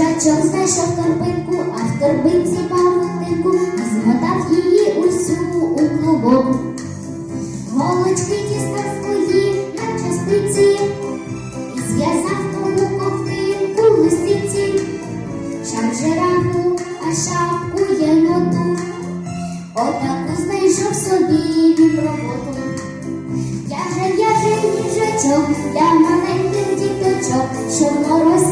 їжачок знайшов торбинку, а в торбинці павутинку і змотав її усю у клубок. Голочки дістав свої на частиці і зв'язав тому ковтинку лисиці. Шап жирафу, а шапку єноту. Отаку знайшов собі він роботу. Я же, я же їжачок, я маленьких діточок, щоб мороз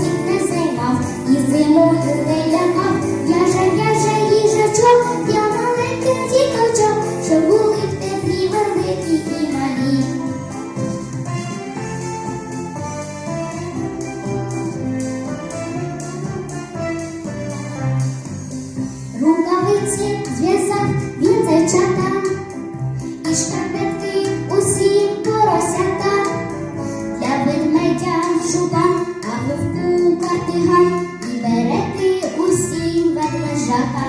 ведмедя шукав, а вовку картиган, і берети усім ведмежата.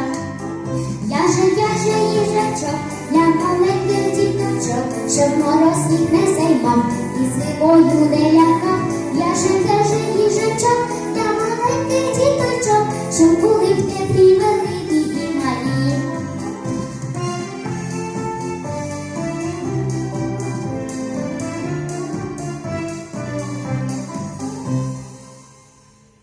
Я же, я же їжачок, я маленьких діточок, щоб мороз не